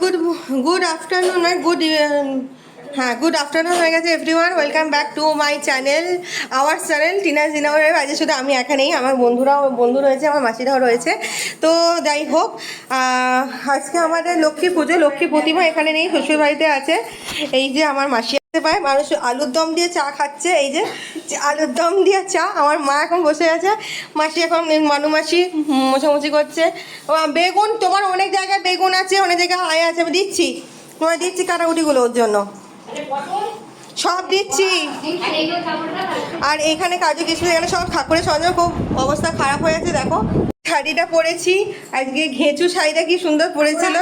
Good good afternoon good হ্যাঁ good afternoon হয়ে গেছে everyone welcome back to my channel our channel Tina জিনাওয়ারের আজকে শুধু আমি এখানেই, আমার বন্ধুরাও, বন্ধু রয়েছে, আমার মাসিরাও রয়েছে। তো যাই হোক আজকে আমাদের লক্ষ্মী পুজো, লক্ষ্মী প্রতিমা এখানে নেই, শ্বশুরবাড়িতে আছে। এই যে আমার মাসি আসতে পায় মানুষ আলুর দম দিয়ে চা খাচ্ছে এই যে আলুর দম দিয়ে চা আমার মা এখন বসে আছে মাসি এখন মানু মাসি মোছামুছি করছে ও, বেগুন তোমার অনেক জায়গায় বেগুন আছে অনেক জায়গায় আয় আছে আমি দিচ্ছি তোমায় দিচ্ছি কাটাকুটিগুলো ওর জন্য। সব দিচ্ছি। আর এখানে কাজু কিশমিশ এখানে সব ঠাকুরের সরঞ্জাম খুব অবস্থা খারাপ হয়ে আছে দেখো। শাড়িটা পরেছি আজকে ঘেঁচু শাড়িটা কি সুন্দর পরেছিল।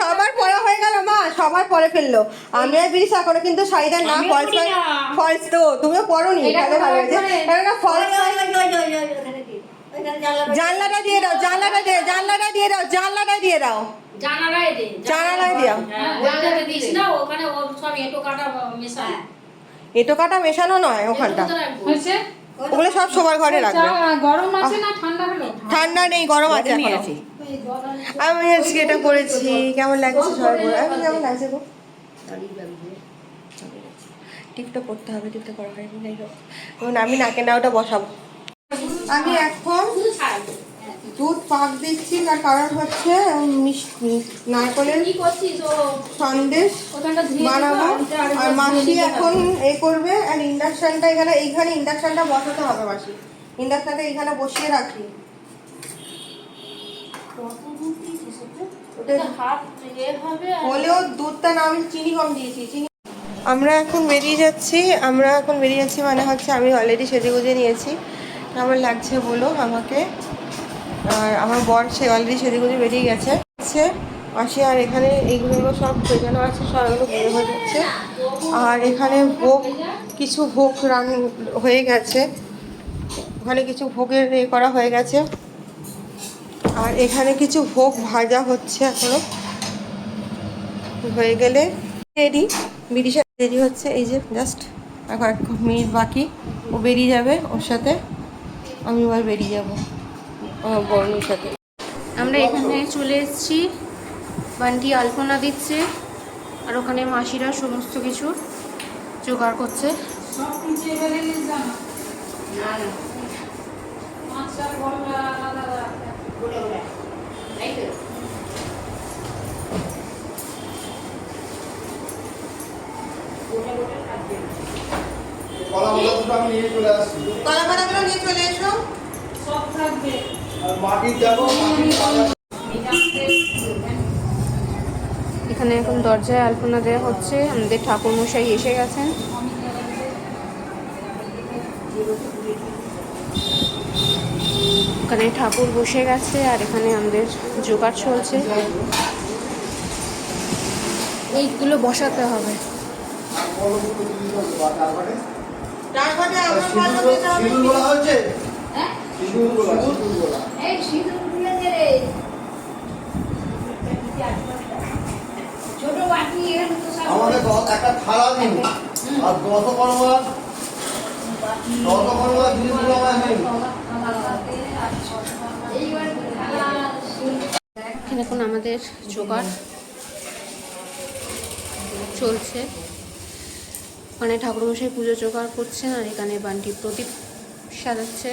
সবার পরা হয়ে গেল মা সবার পরে ফেলল আমি আর বিরিশ এখনও কিন্তু শাড়িটা না ফলস ফলস তো তুমিও পরোনি এটা তাহলে ভালো হয়েছে পরে। কেননা ফলস জানলাটা দিয়ে দাও জানলাটা দিয়ে জানলাটা দিয়ে দাও জানলাটা দিয়ে দাও জানালায় দে জানালায় দিও। হ্যাঁ, দিস না ওখানে সব এঁটো কাটা মেশা এটো কাটা মেশানো নয় ওখানটা হয়েছে ওগুলো সব সবার ঘরে রাখবে। গরম আছে না ঠান্ডা হলো? ঠান্ডা নেই গরম আছে এখনও। আমি আজকে এটা করেছি। কেমন লাগছে সবাই বলে? আমি কেমন লাগছে গো? টিপটা করতে হবে টিপটা করা হয়নি যাই হোক। আমি নাকে না ওটা বসাবো। আমি এখন দুধ পাক দিচ্ছি তার কারণ হচ্ছে মিষ্টি। নারকলের সন্দেশ বানাবো। আর মাসি এখন। এ করবে আর ইন্ডাকশনটা এখানে এইখানে ইন্ডাকশনটা বসাতে হবে মাসি। ইন্ডাকশনটা এখানে বসিয়ে রাখি। হলেও দুধটা না আমি চিনি কম দিয়েছি চিনি আমরা এখন বেরিয়ে যাচ্ছি আমরা এখন বেরিয়ে যাচ্ছি মানে হচ্ছে আমি অলরেডি সেজে গুজে নিয়েছি। কেমন লাগছে বলো আমাকে? আর আমার বর সে অলরেডি সেজে গুজে বেরিয়ে গেছে। আসি আর এখানে এইগুলো সব ভেজানো আছে সব এগুলো বের হয়ে যাচ্ছে। আর এখানে ভোগ, কিছু ভোগ রান হয়ে গেছে। ওখানে কিছু ভোগের এ করা হয়ে গেছে। আর এখানে কিছু ভোগ ভাজা হচ্ছে এখনও। হয়ে গেলে রেডি বিরিশা রেডি হচ্ছে, এই যে জাস্ট এখন এক মিনিট বাকি। ও বেরিয়ে যাবে ওর সাথে আমি এবার বেরিয়ে যাব। বর্ণির সাথে। আমরা এখানে চলে এসেছি বান্টি আলপনা দিচ্ছে আর ওখানে মাসিরা সমস্ত কিছু জোগাড় করছে। কলা আমি নিয়ে চলে আসছি। কলা পাতাগুলো নিয়ে চলে এসো। মাটির পাতা- এখানে এখন দরজায় আলপনা দেওয়া হচ্ছে। আমাদের ঠাকুর মশাই এসে গেছেন। ওখানে ঠাকুর বসে গেছে আর এখানে আমাদের জোগাড় চলছে। এইগুলো বসাতে হবে। তারপরে আমার হচ্ছে এখন আমাদের জোগাড় চলছে। ওখানে ঠাকুরমশাই পুজো জোগাড় করছেন আর এখানে বান্টি প্রদীপ সাজাচ্ছে।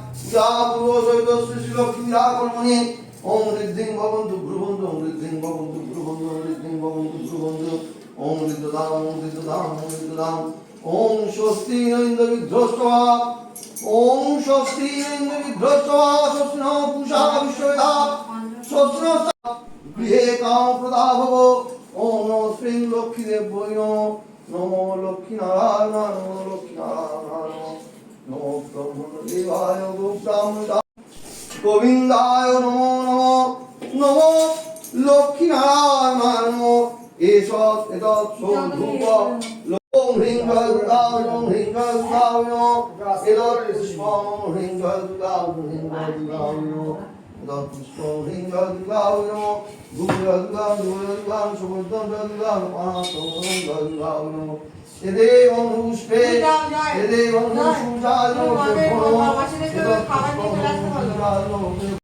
পূজা পূর্ব সহিত শ্রী লক্ষ্মী কর্মণি ওম ঋদ্ধিং ভবন্তু পুষা বিশ্ববেদা। স্বস্তি ন গৃহে কাম প্রদা ভব। লক্ষ্মী লক্ষ্মী নারায়ণ নারায়ণ দেবায় গোব্রাহ্মণা গোবিন্দায় নমো নমো নমো লক্ষ্মী নারায়ণ নমো। এষ এতৎ ধূপ ওম হ্রিং দুর্গা ওম হ্রিং ওম এতৎ পুষ্পম হ্রিং ওম হ্রিং ওম এতৎ পুষ্পম হ্রিং জয় দুর্গা ওম ধূপ জয় দুর্গা ধূপ জয় দুর্গা সমুদ্রম এদেবং পুষ্পে এদেবং পুষ্পায় নমো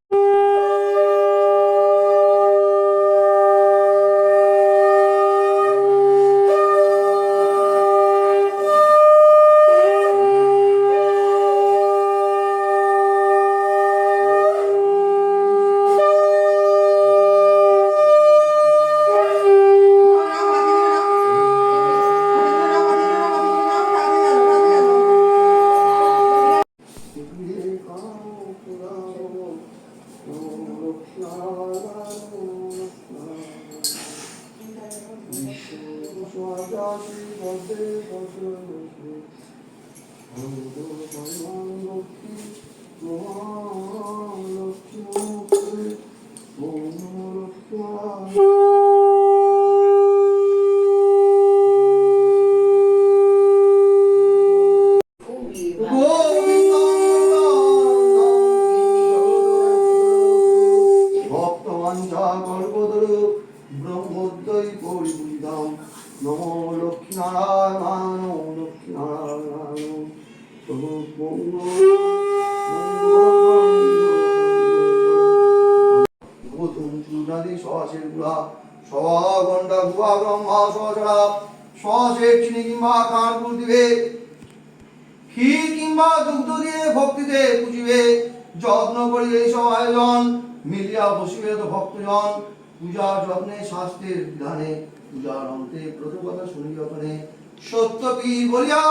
ব্রহ্মোদ্যৈ পরিপূজিতাম নমো লক্ষ্মীনারায়ণ লক্ষ্মীনারায়ণ। প্রভু যত্ন করি এইসব আয়োজন, মিলিয়া বসিবে তো ভক্তজন। পূজা যত্নে, শাস্ত্রের বিধানে পূজার অন্তে প্রথম শুনি যতনে। সত্য কি বলিয়া,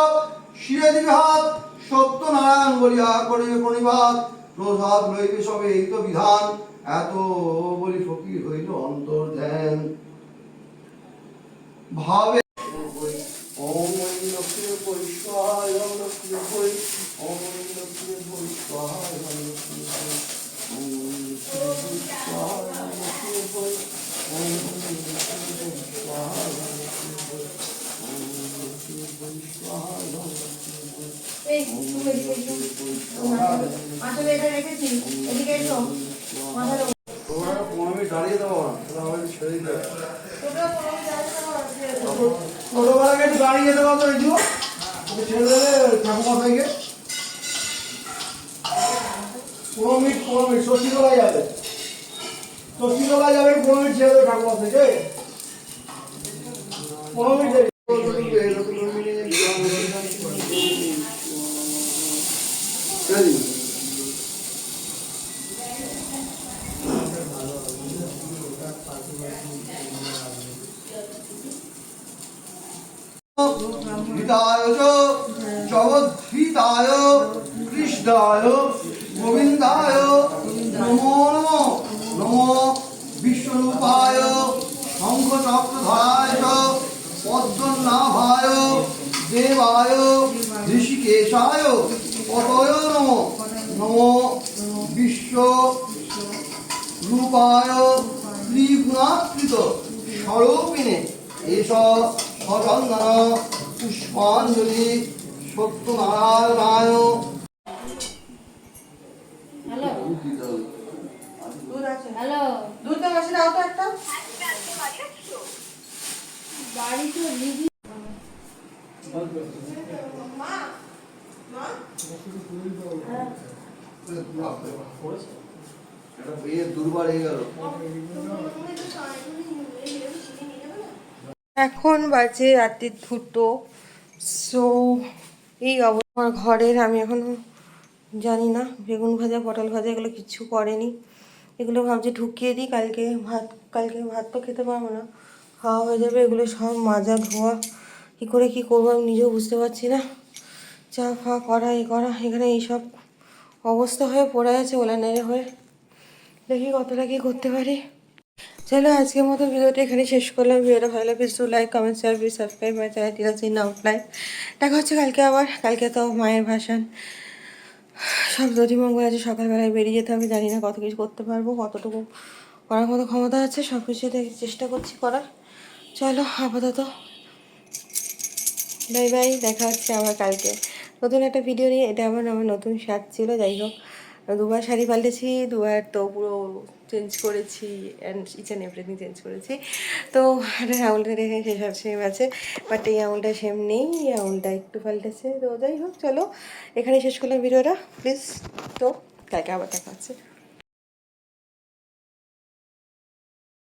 শিরে দিবে হাত সত্য নারায়ণ বলিয়া করিবে প্রণিবাদ প্রসাদ লইবে সবে এই তো বিধান। এত বলি ফকির হইল অন্তর ধ্যান ভাবে পরিষ্কার ওম লক্ষ্মী পরি ওম লক্ষ্মী পরিষ্কার ওম লক্ষ্মী পরি এই তুমি এসো মাথাটা পনেরো মিনিট পনেরো মিনিট ষষ্ঠীতলায় যাবে ষষ্ঠীতলায় যাবে পনেরো মিনিট ছেড়ে দেবে ঠাকুমাথাইকে পনেরো মিনিট চ জগদ্ধিতায় কৃষ্ণায় গোবিন্দায় নমো নমো। নমো বিশ্বরূপায় শঙ্খচক্রধারায় পদ্মনাভায় দেবায় ঋষিকেশায়। পতয় নমো নমো বিশ্ব রূপায় ত্রিগুণাকৃত স্বরূপিণে এস সচন্দন পুষ্পাঞ্জলি সত্যনারায়ণায়। হ্যালো? তো মাসে দাও তো একটা? বাড়ি তো লিখি মা মা? এখন বাজে রাত্রি দুটো। সো এই আমার ঘরের, আমি এখনও জানি না। বেগুন ভাজা, পটল ভাজা, এগুলো কিচ্ছু করেনি। এগুলো ভাবছি ঢুকিয়ে দিই, কালকে ভাত কালকে ভাত তো খেতে পারব না। খাওয়া হয়ে যাবে, এগুলো সব মাজা ধোয়া। কী করে কী করব আমি নিজেও বুঝতে পারছি না। চা ফা করা, এ করা, এখানে এইসব অবস্থা হয়ে পড়ে আছে ওলা নেড়ে হয়ে। দেখি কতটা কী করতে পারি। চলো আজকের মতো ভিডিওটা এখানে শেষ করলাম। ভিডিওটা ভালো লাগে please like comment share please subscribe my channel টিরা সিন আউটলাইন দেখা হচ্ছে কালকে আবার। কালকে তো মায়ের ভাসান সব দধিমঙ্গল আছে, সকালবেলায় বেরিয়ে যেতে হবে। জানি না কত কিছু করতে পারব, কতটুকু করার মতো ক্ষমতা আছে, সব কিছু চেষ্টা করছি করার। চলো আপাতত। বাই বাই দেখা হচ্ছে আবার কালকে। নতুন একটা ভিডিও নিয়ে, এটা আমার আমার নতুন শার্ট ছিল, যাই হোক। দুবার শাড়ি পাল্টেছি, দুবার তো পুরো চেঞ্জ করেছি and each and everything change করেছি। তো আঙুলটা সে সব সেম আছে বাট এই আঙুলটা সেম নেই, এই আঙুলটা একটু পাল্টেছে। তো যাই হোক, চলো এখানে শেষ করলাম ভিডিওটা। প্লিজ তো, কালকে আবার দেখা হচ্ছে।